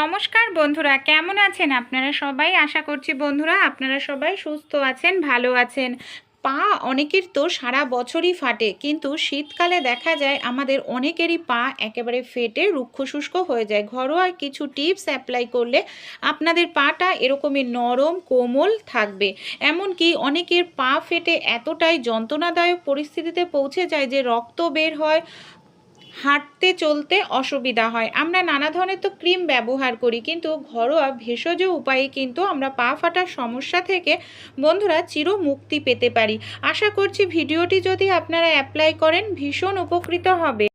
নমস্কার বন্ধুরা, কেমন আছেন আপনারা সবাই? আশা করছি বন্ধুরা আপনারা সবাই সুস্থ আছেন, ভালো আছেন। পা অনেকের তো সারা বছরই ফাটে, কিন্তু শীতকালে দেখা যায় আমাদের অনেকেরই পা একেবারে ফেটে রুক্ষ শুষ্ক হয়ে যায়। ঘরোয়া কিছু টিপস অ্যাপ্লাই করলে আপনাদের পাটা এরকমই নরম, কোমল থাকবে। এমনকি অনেকের পা ফেটে এতটাই যন্ত্রণাদায়ক পরিস্থিতিতে পৌঁছে যায় যে রক্ত বের হয় হাঁটতে চলতে অসুবিধা হয়। আমরা নানা ধরনের তো ক্রিম ব্যবহার করি, কিন্তু ঘরোয়া ভেষজ উপায়ে কিন্তু আমরা পা ফাটার সমস্যা থেকে বন্ধুরা চির মুক্তি পেতে পারি। আশা করছি ভিডিওটি যদি আপনারা অ্যাপ্লাই করেন, ভীষণ উপকৃত হবে।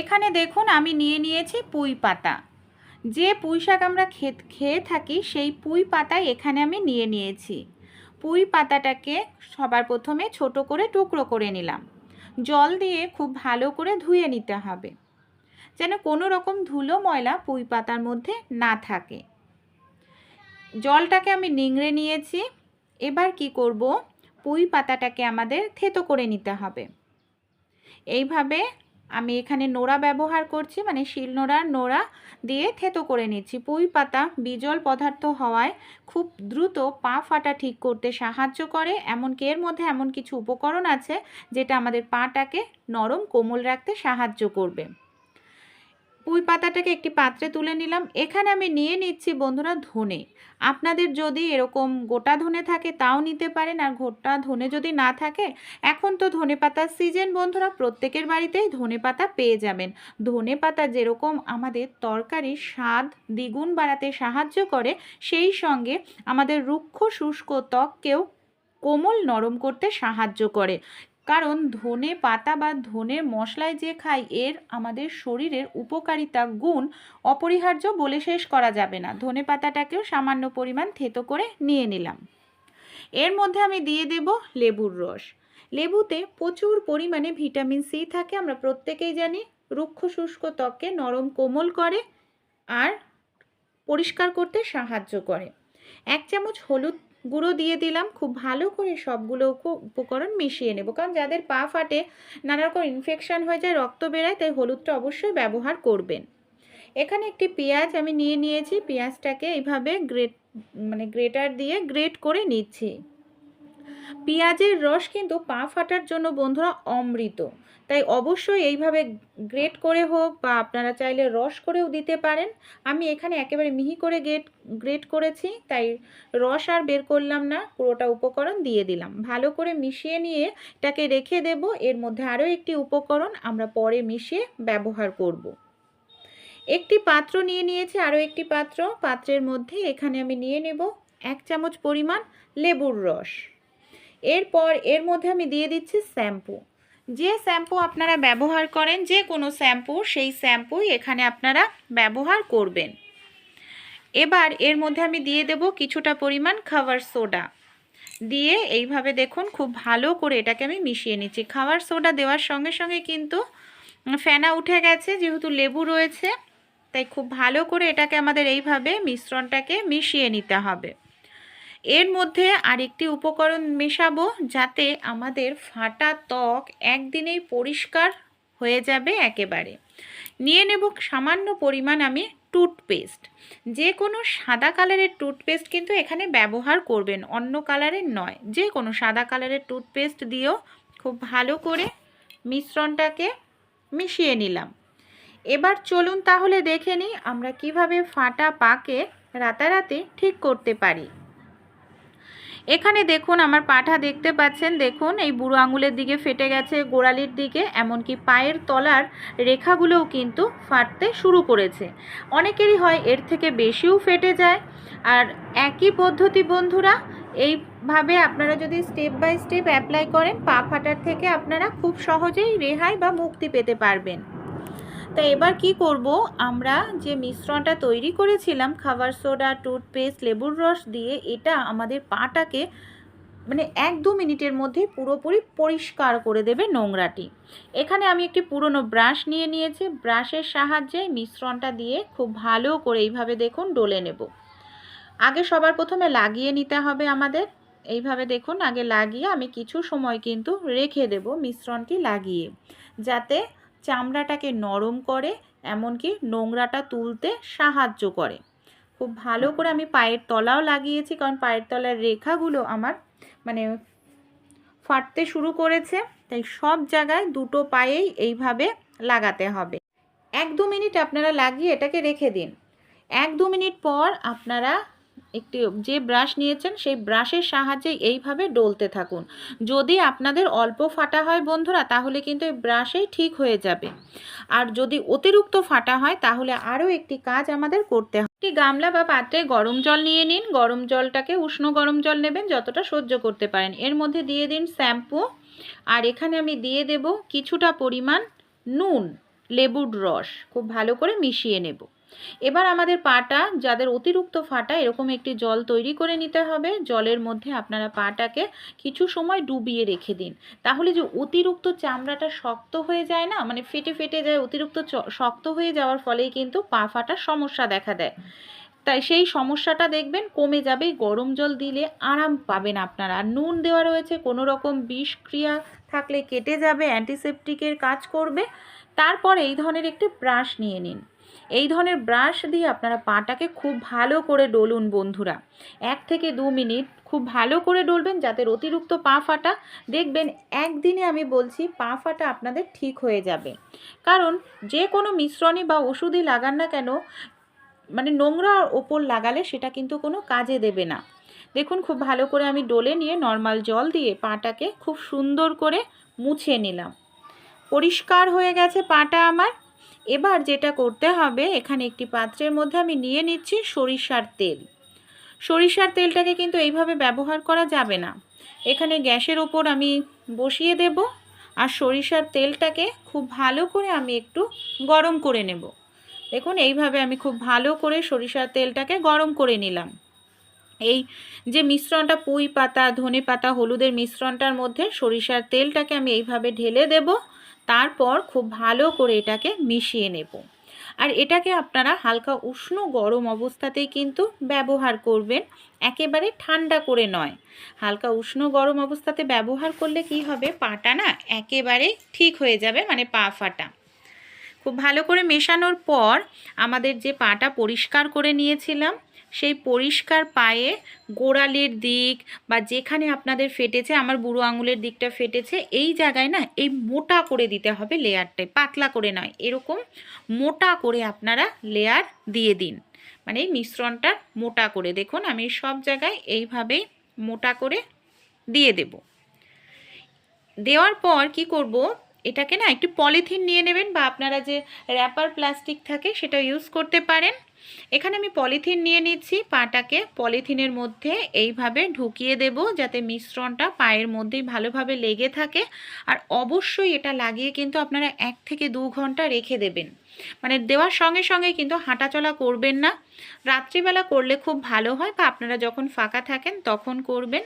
এখানে দেখুন, আমি নিয়ে নিয়েছি পুঁই পাতা। যে পুঁই শাক আমরা খেত, খেয়ে থাকি, সেই পুঁই পাতাই এখানে আমি নিয়ে নিয়েছি। পুঁই পাতাটাকে সবার প্রথমে ছোট করে টুকরো করে নিলাম। জল দিয়ে খুব ভালো করে ধুয়ে নিতে হবে। যেন কোনো রকম ধুলো ময়লা পুঁই পাতার মধ্যে না থাকে। জলটাকে আমি নিংড়ে নিয়েছি। এবার কি করব? পুঁই পাতাটাকে আমাদের থেতো করে নিতে হবে। এইভাবে আমি এখানে নোড়া ব্যবহার করছি মানে শিল নোড়ার নোড়া দিয়ে থেতো করে নিচ্ছি। পুঁই পাতা, বিজল পদার্থ হওয়ায় খুব দ্রুত পা ফাটা ঠিক করতে সাহায্য করে, এমনকি এর মধ্যে এমন কিছু উপকরণ আছে, যেটা আমাদের পাটাকে নরম কোমল রাখতে সাহায্য করবে। পুঁই পাতাটাকে একটি পাত্রে তুলে নিলাম। এখানে আমি নিয়ে নিচ্ছি বন্ধুরা ধনে। আপনাদের যদি এরকম গোটা ধনে থাকে তাও নিতে পারেন, আর গোটা ধনে যদি না থাকে, এখন তো ধনে পাতার সিজন বন্ধুরা, প্রত্যেকের বাড়িতেই ধনে পাতা পেয়ে যাবেন। ধনে পাতা যেরকম আমাদের তরকারির স্বাদ দ্বিগুণ বাড়াতে সাহায্য করে, সেই সঙ্গে আমাদের রুক্ষ শুষ্ক ত্বককেও কোমল নরম করতে সাহায্য করে। কারণ ধনে পাতা বা ধনে মশলায় যে খাই, এর আমাদের শরীরের উপকারিতা গুণ অপরিহার্য বলে শেষ করা যাবে না। ধনে পাতাটাকেও সামান্য পরিমাণ থেতো করে নিয়ে নিলাম। এর মধ্যে আমি দিয়ে দেব লেবুর রস। লেবুতে প্রচুর পরিমাণে ভিটামিন সি থাকে, আমরা প্রত্যেকেই জানি। রুক্ষ শুষ্ক ত্বককে নরম কোমল করে আর পরিষ্কার করতে সাহায্য করে। এক চামচ হলুদ গুঁড়ো দিয়ে দিলাম। খুব ভালো করে সবগুলো উপ- উপকরণ মিশিয়ে নেব। কারণ যাদের পা ফাটে নানা রকম ইনফেকশান হয়ে যায়, রক্ত বেড়ায় তাই হলুদটা অবশ্যই ব্যবহার করবেন। এখানে একটি পেঁয়াজ আমি নিয়ে নিয়েছি। পেঁয়াজটাকে এইভাবে গ্রেট মানে গ্রেটার দিয়ে গ্রেট করে নিচ্ছি। পেঁয়াজের রস কিন্তু পা ফাটার জন্য বন্ধুরা অমৃত। তাই অবশ্যই এইভাবে গ্রেট করে হোক বা আপনারা চাইলে রস করেও দিতে পারেন। আমি এখানে একেবারে মিহি করে গ্রেট গ্রেট করেছি, তাই রস আর বের করলাম না, পুরোটা উপকরণ দিয়ে দিলাম। ভালো করে মিশিয়ে নিয়ে এটাকে রেখে দেব। এর মধ্যে আরও একটি উপকরণ আমরা পরে মিশিয়ে ব্যবহার করব। একটি পাত্র নিয়ে নিয়েছি, আরও একটি পাত্র। পাত্রের মধ্যে এখানে আমি নিয়ে নেব এক চামচ পরিমাণ লেবুর রস। এরপর এর মধ্যে আমি দিয়ে দিচ্ছি শ্যাম্পু। যে শ্যাম্পু আপনারা ব্যবহার করেন, যে কোনো শ্যাম্পু, সেই শ্যাম্পুই এখানে আপনারা ব্যবহার করবেন। এবার এর মধ্যে আমি দিয়ে দেব কিছুটা পরিমাণ খাবার সোডা। দিয়ে এইভাবে দেখুন খুব ভালো করে এটাকে আমি মিশিয়ে নিচ্ছি। খাবার সোডা দেওয়ার সঙ্গে সঙ্গে কিন্তু ফেনা উঠে গেছে, যেহেতু লেবু রয়েছে, তাই খুব ভালো করে এটাকে আমাদের এইভাবে মিশ্রণটাকে মিশিয়ে নিতে হবে। এর মধ্যে আরেকটি উপকরণ মেশাবো যাতে আমাদের ফাটা ত্বক একদিনেই পরিষ্কার হয়ে যাবে একেবারে। নিয়ে নেব সামান্য পরিমাণ আমি টুথপেস্ট। যে কোনো সাদা কালারের টুথপেস্ট কিন্তু এখানে ব্যবহার করবেন, অন্য কালারের নয়। যে কোনো সাদা কালারের টুথপেস্ট দিয়েও খুব ভালো করে মিশ্রণটাকে মিশিয়ে নিলাম। এবার চলুন তাহলে দেখে নিই আমরা কীভাবে ফাটা পাকে রাতারাতি ঠিক করতে পারি। এখানে দেখুন, আমার পাঠা দেখতে পাচ্ছেন, দেখুন, এই বুড়ো আঙুলের দিকে ফেটে গেছে গোড়ালির দিকে, এমনকি পায়ের তলার রেখাগুলোও কিন্তু ফাটতে শুরু করেছে। অনেকেরই হয় এর থেকে বেশিও ফেটে যায়। আর একই পদ্ধতি বন্ধুরা, এইভাবে আপনারা যদি স্টেপ বাই স্টেপ অ্যাপ্লাই করেন, পা ফাটার থেকে আপনারা খুব সহজেই রেহাই বা মুক্তি পেতে পারবেন। তো এবার কি করব? আমরা যে মিশ্রণটা তৈরি করেছিলাম, খাবার সোডা, টুথপেস্ট, লেবুর রস দিয়ে, এটা আমাদের পাটাকে মানে এক দু মিনিটের মধ্যে পুরোপুরি পরিষ্কার করে দেবে নোংরাটি। এখানে আমি একটি পুরনো ব্রাশ নিয়ে নিয়েছি। ব্রাশের সাহায্যে মিশ্রণটা দিয়ে খুব ভালো করে এইভাবে দেখুন ডলে নেব। আগে সবার প্রথমে লাগিয়ে নিতে হবে আমাদের। এইভাবে দেখুন, আগে লাগিয়ে আমি কিছু সময় কিন্তু রেখে দেব মিশ্রণটি লাগিয়ে, যাতে চামড়াটাকে নরম করে, এমনকি নোংরাটা তুলতে সাহায্য করে। খুব ভালো করে আমি পায়ের তলাও লাগিয়েছি, কারণ পায়ের তলার রেখাগুলো আমার মানে ফাটতে শুরু করেছে। তাই সব জায়গায় দুটো পায়েই এইভাবে লাগাতে হবে। এক দু মিনিট আপনারা লাগিয়ে এটাকে রেখে দিন। এক দু মিনিট পর আপনারা একটি, যে ব্রাশ নিয়েছেন, সেই ব্রাশের সাহায্যে এইভাবে ডলতে থাকুন। যদি আপনাদের অল্প ফাটা হয় বন্ধুরা, তাহলে কিন্তু এই ব্রাশেই ঠিক হয়ে যাবে। আর যদি অতিরিক্ত ফাটা হয়, তাহলে আরও একটি কাজ আমাদের করতে হবে। একটি গামলা বা পাত্রে গরম জল নিয়ে নিন। গরম জলটাকে উষ্ণ গরম জল নেবেন, যতটা সহ্য করতে পারেন। এর মধ্যে দিয়ে দিন শ্যাম্পু। আর এখানে আমি দিয়ে দেব কিছুটা পরিমাণ নুন, লেবুর রস। খুব ভালো করে মিশিয়ে নেব। এবার আমাদের পাটা, যাদের অতিরিক্ত ফাটা, এরকম একটি জল তৈরি করে নিতে হবে। জলের মধ্যে আপনারা পাটাকে কিছু সময় ডুবিয়ে রেখে দিন। তাহলে যে অতিরিক্ত চামড়াটা শক্ত হয়ে যায় না মানে ফেটে ফেটে যায়, অতিরিক্ত শক্ত হয়ে যাওয়ার ফলেই কিন্তু পা ফাটার সমস্যা দেখা দেয়। তাই সেই সমস্যাটা দেখবেন, কমে যাবে। গরম জল দিলে আরাম পাবেন আপনারা। নুন দেওয়া রয়েছে কোনো রকম বিষক্রিয়া থাকলে কেটে যাবে, অ্যান্টিসেপটিকের কাজ করবে। তারপর এই ধরনের একটি ব্রাশ নিয়ে নিন। এই ধরনের ব্রাশ দিয়ে আপনারা পাটাকে খুব ভালো করে ডলুন বন্ধুরা। এক থেকে দু মিনিট খুব ভালো করে ডলবেন যাতে অতিরিক্ত পা ফাটা, দেখবেন একদিনে আমি বলছি পা ফাটা আপনাদের ঠিক হয়ে যাবে। কারণ যে কোনো মিশ্রণই বা ওষুধই লাগান না কেন মানে নোংরা ওপর লাগালে সেটা কিন্তু কোনো কাজে দেবে না। দেখুন খুব ভালো করে আমি ডলে নিয়ে নর্মাল জল দিয়ে পাটাকে খুব সুন্দর করে মুছে নিলাম। পরিষ্কার হয়ে গেছে পাটা আমার। এবার যেটা করতে হবে, এখানে একটি পাত্রের মধ্যে আমি নিয়ে নিচ্ছি সরিষার তেল। সরিষার তেলটাকে কিন্তু এইভাবে ব্যবহার করা যাবে না। এখানে গ্যাসের ওপর আমি বসিয়ে দেব আর সরিষার তেলটাকে খুব ভালো করে আমি একটু গরম করে নেব। দেখুন, এইভাবে আমি খুব ভালো করে সরিষার তেলটাকে গরম করে নিলাম। এই যে মিশ্রণটা, পুঁই পাতা, ধনে পাতা, হলুদের মিশ্রণটার মধ্যে সরিষার তেলটাকে আমি এইভাবে ঢেলে দেব। তারপর খুব ভালো করে এটাকে মিশিয়ে নেব। আর এটাকে আপনারা হালকা উষ্ণ গরম অবস্থাতেই কিন্তু ব্যবহার করবেন। একেবারে ঠান্ডা করে নয়। হালকা উষ্ণ গরম অবস্থাতে ব্যবহার করলে কি হবে? পাটা না একেবারে ঠিক হয়ে যাবে মানে পা ফাটা। খুব ভালো করে মেশানোর পর আমাদের যে পাটা পরিষ্কার করে নিয়েছিলাম সেই পরিষ্কার পায়ে গোড়ালির দিক বা যেখানে আপনাদের ফেটেছে, আমার বুড়ো আঙুলের দিকটা ফেটেছে, এই জায়গায় না এই মোটা করে দিতে হবে লেয়ারটাই পাতলা করে নয়, এরকম মোটা করে আপনারা লেয়ার দিয়ে দিন। মানে এই মিশ্রণটা মোটা করে, দেখুন আমি সব জায়গায় এইভাবেই মোটা করে দিয়ে দেব। দেওয়ার পর কি করব, এটাকে না একটু পলিথিন নিয়ে নেবেন বা আপনারা যে র্যাপার প্লাস্টিক থাকে সেটা ইউজ করতে পারেন। এখানে আমি পলিথিন নিয়ে নিচ্ছি, পাটাকে পলিথিনের মধ্যে এইভাবে ঢুকিয়ে দেব যাতে মিশ্রণটা পায়ের মধ্যেই ভালোভাবে লেগে থাকে। আর অবশ্যই এটা লাগিয়ে কিন্তু আপনারা এক থেকে দু ঘণ্টা রেখে দেবেন। মানে দেওয়ার সঙ্গে সঙ্গে কিন্তু হাঁটাচলা করবেন না। রাত্রিবেলা করলে খুব ভালো হয় বা আপনারা যখন ফাঁকা থাকেন তখন করবেন।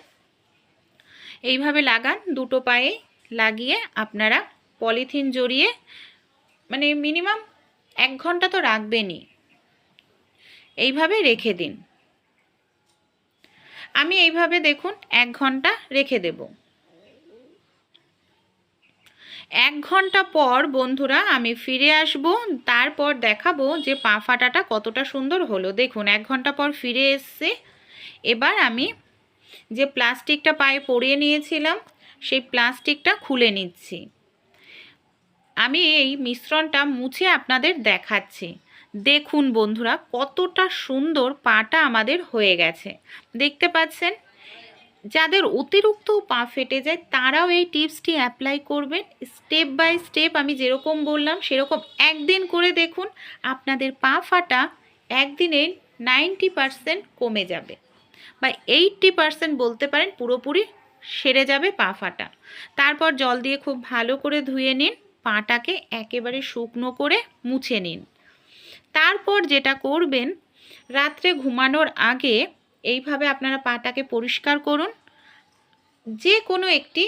এইভাবে লাগান, দুটো পায়ে লাগিয়ে আপনারা পলিথিন জড়িয়ে মানে মিনিমাম এক ঘণ্টা তো রাখবেনই। এইভাবে রেখে দিন। আমি এইভাবে দেখুন এক ঘণ্টা রেখে দেব। এক ঘণ্টা পর বন্ধুরা আমি ফিরে আসব, তারপর দেখাবো যে পা ফাটাটা কতটা সুন্দর হলো। দেখুন, এক ঘণ্টা পর ফিরে এসছে। এবার আমি যে প্লাস্টিকটা পায়ে পরিয়ে নিয়েছিলাম, সেই প্লাস্টিকটা খুলে নিচ্ছি। আমি এই মিশ্রণটা মুছে আপনাদের দেখাচ্ছি। দেখুন বন্ধুরা, কতটা সুন্দর পাটা আমাদের হয়ে গেছে। দেখতে পাচ্ছেন? যাদের অতিরিক্ত পা ফেটে যায়, তারাও এই টিপসটি অ্যাপ্লাই করবেন। স্টেপ বাই স্টেপ আমি যেরকম বললাম, সেরকম একদিন করে দেখুন, আপনাদের পা ফাটা একদিনে নাইনটি পারসেন্ট কমে যাবে বা এইটটি পারসেন্ট বলতে পারেন, পুরোপুরি সেরে যাবে পা ফাটা। তারপর জল দিয়ে খুব ভালো করে ধুয়ে নিন, পাটাকে একেবারে শুকনো করে মুছে নিন। তারপর যেটা করবেন, রাত্রে ঘুমানোর আগে এইভাবে আপনারা পাটাকে পরিষ্কার করুন। যে কোনো একটি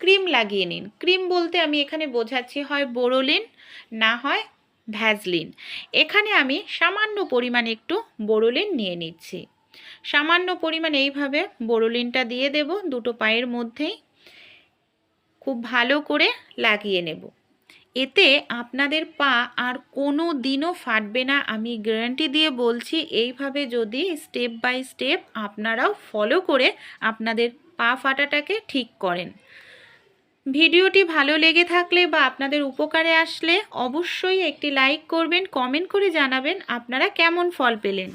ক্রিম লাগিয়ে নিন। ক্রিম বলতে আমি এখানে বোঝাচ্ছি হয় বোরোলিন, না হয় ভ্যাজলিন এখানে আমি সামান্য পরিমাণে একটু বোরোলিন নিয়ে নিচ্ছি। সামান্য পরিমাণ এইভাবে বোরোলিনটা দিয়ে দেব, দুটো পায়ের মধ্যেই। খুব ভালো করে লাগিয়ে নেব। এতে আপনাদের পা আর কোনো দিনও ফাটবে না। আমি গ্যারান্টি দিয়ে বলছি, এইভাবে যদি স্টেপ বাই স্টেপ আপনারাও ফলো করে আপনাদের পা ফাটাটাকে ঠিক করেন। ভিডিওটি ভালো লেগে থাকলে বা আপনাদের উপকারে আসলে অবশ্যই একটি লাইক করবেন কমেন্ট করে জানাবেন আপনারা কেমন ফল পেলেন।